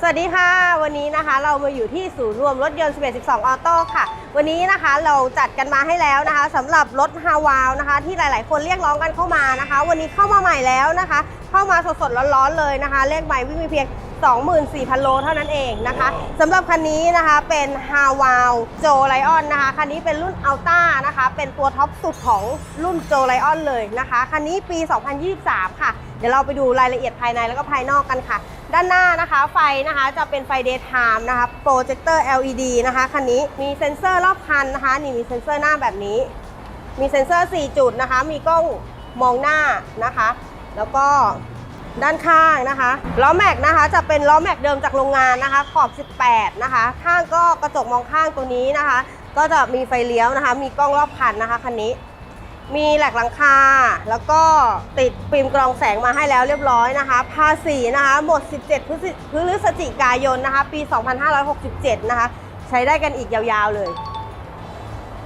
สวัสดีค่ะ วันนี้นะคะเรามาอยู่ที่ศูนย์รวมรถยนต์ 11 12 ออโต้ค่ะ วันนี้นะคะเราจัดกันมาให้แล้วนะคะสำหรับรถฮาวาวนะคะ ที่หลาย ๆ คนเรียกร้องกันเข้ามานะคะ วันนี้เข้ามาใหม่แล้วนะคะ เข้ามาสดๆร้อนๆเลยนะคะ เลขใหม่วิ่งมีเพียง 24,000 โลเท่านั้นเองนะคะสำหรับคันนี้นะคะเป็นฮาวาวโจไลออนนะคะ คันนี้เป็นรุ่นอัลต้านะคะ เป็นตัวท็อปสุดของรุ่นโจไลออนเลยนะคะ คันนี้ปี 2023 ค่ะ เดี๋ยวเราไปดูรายละเอียดภายในแล้วก็ภายนอกกันค่ะ ด้านหน้านะคะไฟนะคะจะเป็นไฟ daytime นะคะโปรเจคเตอร์ LED นะคะ คันนี้มีเซ็นเซอร์รอบคันนะคะ นี่มีเซ็นเซอร์หน้าแบบนี้ มีเซ็นเซอร์ 4 จุดนะคะ มีกล้องมองหน้านะคะ แล้วก็ ด้านข้างนะคะล้อแม็กนะคะจะเป็นล้อแม็กเดิมจากโรงงานนะคะ ขอบ 18 นะคะ ข้างก็กระจกมองข้างตัวนี้นะคะ ก็จะมีไฟเลี้ยวนะคะ มีกล้องรอบคันนะคะคันนี้ มีแหลกหลังคา แล้วก็ติดฟิล์มกรองแสงมาให้แล้วเรียบร้อยนะคะ ภาษีนะคะ หมด 17 พฤศจิพฤศจิกายนนะคะ ปี 2567 นะคะ ใช้ได้กันอีกยาวๆเลย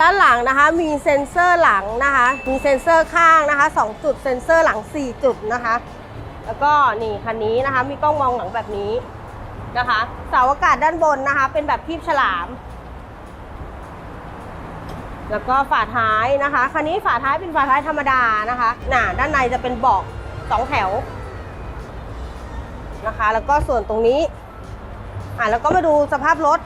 ด้านหลังนะคะมีเซ็นเซอร์หลังนะคะ มีเซ็นเซอร์ข้างนะคะ 2 จุด เซ็นเซอร์หลัง 4 จุดนะคะ แล้วก็นี่คันนี้นะคะ มีกล้องมองหลังแบบนี้นะคะเสาอากาศด้านบนนะคะ เป็นแบบคีบฉลาม แล้วก็ฝาท้ายนะคะคันนี้ฝาท้ายเป็นฝาท้ายธรรมดานะคะหน่ะด้านในจะเป็นเบาะสองแถวนะคะ แล้วก็ส่วนตรงนี้อะแล้วก็มาดูสภาพรถ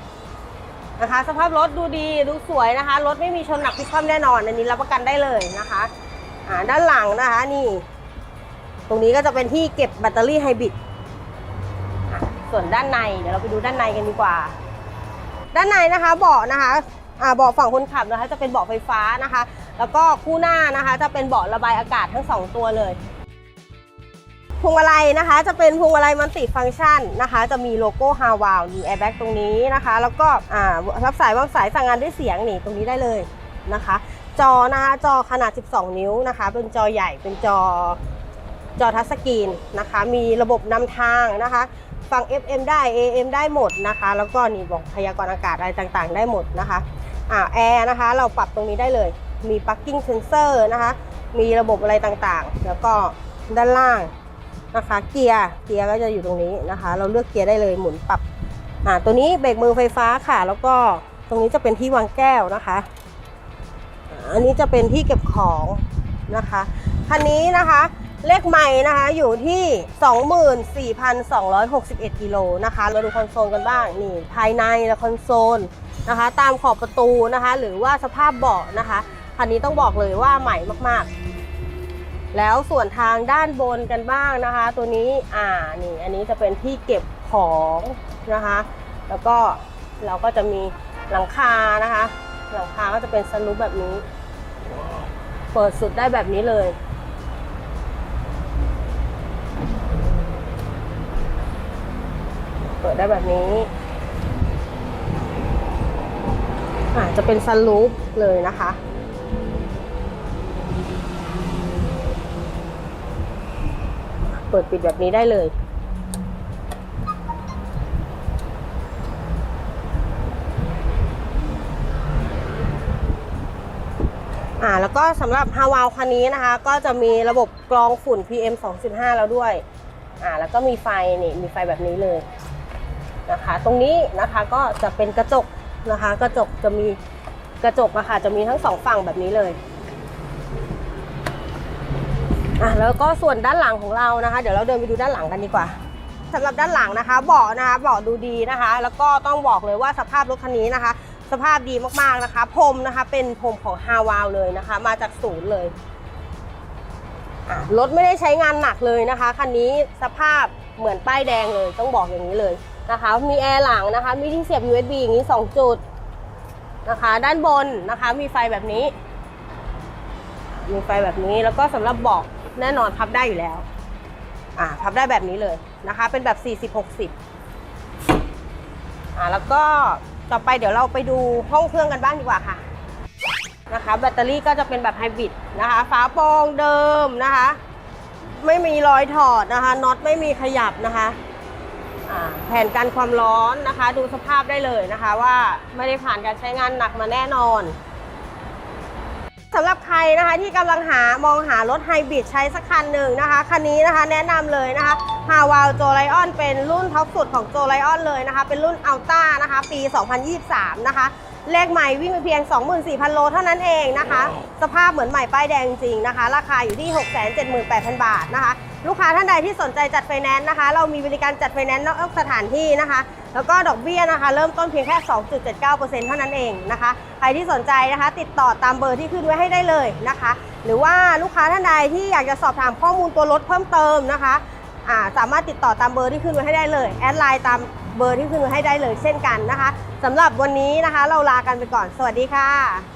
นะคะ สภาพรถดูดีดูสวยนะคะรถไม่มีชนหนักพลิกคว่ำแน่นอนอันนี้รับประกันได้เลยนะคะอ่าด้านหลังนะคะนี่ ตรงนี้ก็จะเป็นที่เก็บแบตเตอรี่ไฮบริดส่วนด้านในเดี๋ยวเราไปดูด้านในกันดีกว่า ด้านในนะคะเบาะนะคะเบาะฝั่งคนขับนะคะจะเป็นเบาะไฟฟ้านะคะ แล้วก็คู่หน้านะคะ จะเป็นเบาะระบายอากาศทั้งสองตัวเลยพวงมาลัยนะคะจะเป็นพวงมาลัยมัลติฟังก์ชันนะคะ จะมีโลโก้ฮาวาวมีแอร์แบ็กตรงนี้นะคะ แล้วก็อ่ารับสายวางสายสั่งงานด้วยเสียงนี่ตรงนี้ได้เลยนะคะ จอนะคะจอขนาด 12 นิ้วนะคะ เป็นจอใหญ่เป็นจอ จอทัชสกรีนนะคะ มีระบบนำทางนะคะ ฟัง FM ได้ AM ได้หมดนะคะ แล้วก็นี่บอกพยากรณ์อากาศอะไรต่างๆ ได้หมดนะคะอ่าแอร์นะคะ เราปรับตรงนี้ได้เลย มี parking sensor นะคะ มีระบบอะไรต่างๆ แล้วก็ด้านล่างนะคะ เกียร์ เกียร์ก็จะอยู่ตรงนี้นะคะ เราเลือกเกียร์ได้เลย หมุนปรับอ่าตัวนี้เบรกมือไฟฟ้าค่ะ แล้วก็ตรงนี้จะเป็นที่วางแก้วนะคะอ่าอันนี้จะเป็นที่เก็บของนะคะ คันนี้นะคะ เลขใหม่นะคะอยู่ที่ 24,261 กิโลนะคะ เราดูคอนโซลกันบ้างนี่ภายในและคอนโซลนะคะ ตามขอบประตูนะคะ หรือว่าสภาพเบาะนะคะคันนี้ต้องบอกเลยว่าใหม่มากๆ แล้วส่วนทางด้านบนกันบ้างนะคะ ตัวนี้อ่านี่อันนี้จะเป็นที่เก็บของนะคะ แล้วก็เราก็จะมีหลังคานะคะ หลังคาก็จะเป็นสลูปแบบนี้ เปิดสุดได้แบบนี้เลย เปิดได้แบบนี้อ่าจะเป็นซันลูปเลยนะคะ เปิดปิดแบบนี้ได้เลย อ่าแล้วก็สำหรับฮาวาวคันนี้นะคะ ก็จะมีระบบกรองฝุ่น PM 2.5 แล้วด้วย อ่าแล้วก็มีไฟนี่มีไฟแบบนี้เลย นะคะ ตรงนี้นะคะก็จะเป็นกระจกนะคะ กระจกจะมีกระจกอะค่ะจะมีทั้งสองฝั่งแบบนี้เลยอะแล้วก็ส่วนด้านหลังของเรานะคะ เดี๋ยวเราเดินไปดูด้านหลังกันดีกว่าสำหรับด้านหลังนะคะ เบาะนะคะเบาะดูดีนะคะ แล้วก็ต้องบอกเลยว่าสภาพรถคันนี้นะคะ สภาพดีมากๆนะคะพรมนะคะ เป็นพรมของฮาวาวเลยนะคะ มาจากศูนย์เลยอะรถไม่ได้ใช้งานหนักเลยนะคะคันนี้สภาพเหมือนป้ายแดงเลย ต้องบอกอย่างนี้เลย นะคะ มีแอร์หลังนะคะ มีที่เสียบ USB อย่างนี้ 2 จุดนะคะ ด้านบนนะคะ มีไฟแบบนี้ มีไฟแบบนี้ แล้วก็สำหรับเบาะแน่นอนพับได้อยู่แล้ว อ่า พับได้แบบนี้เลยนะคะ เป็นแบบ 40-60 อ่า แล้วก็ต่อไปเดี๋ยวเราไปดูห้องเครื่องกันบ้างดีกว่าค่ะนะคะ แบตเตอรี่ก็จะเป็นแบบไฮบริดนะคะ ฝาโปร่งเดิมนะคะ ไม่มีรอยถอดนะคะ น็อตไม่มีขยับนะคะ แผ่นกันความร้อนนะคะ ดูสภาพได้เลยนะคะว่าไม่ได้ผ่านการใช้งานหนักมาแน่นอนสำหรับใครนะคะที่กำลังหามองหารถไฮบริดใช้สักคันหนึ่งนะคะคันนี้นะคะแนะนำเลยนะคะฮาวาลโจไลออนเป็นรุ่นท็อปสุดของโจไลออนเลยนะคะ เป็นรุ่นอัลต้านะคะ ปี 2023 นะคะ เลขใหม่วิ่งไปเพียง 24,000 โลเท่านั้นเองนะคะ สภาพเหมือนใหม่ป้ายแดงจริงนะคะ ราคาอยู่ที่ 678,000 บาทนะคะ ลูกค้าท่านใดที่สนใจจัดไฟแนนซ์นะคะ เรามีบริการจัดไฟแนนซ์นอกสถานที่นะคะ แล้วก็ดอกเบี้ยนะคะ เริ่มต้นเพียงแค่ 2.79%เท่านั้นเองนะคะ ใครที่สนใจนะคะ ติดต่อตามเบอร์ที่ขึ้นไว้ให้ได้เลยนะคะ หรือว่าลูกค้าท่านใดที่อยากจะสอบถามข้อมูลตัวรถเพิ่มเติมนะคะาสามารถติดต่อตามเบอร์ที่ขึ้นไว้ให้ได้เลยแอดไลน์ตามเบอร์ที่ขึ้นไว้ให้ได้เลยเช่นกันนะคะสำหรับวันนี้นะคะ เราลากันไปก่อน สวัสดีค่ะ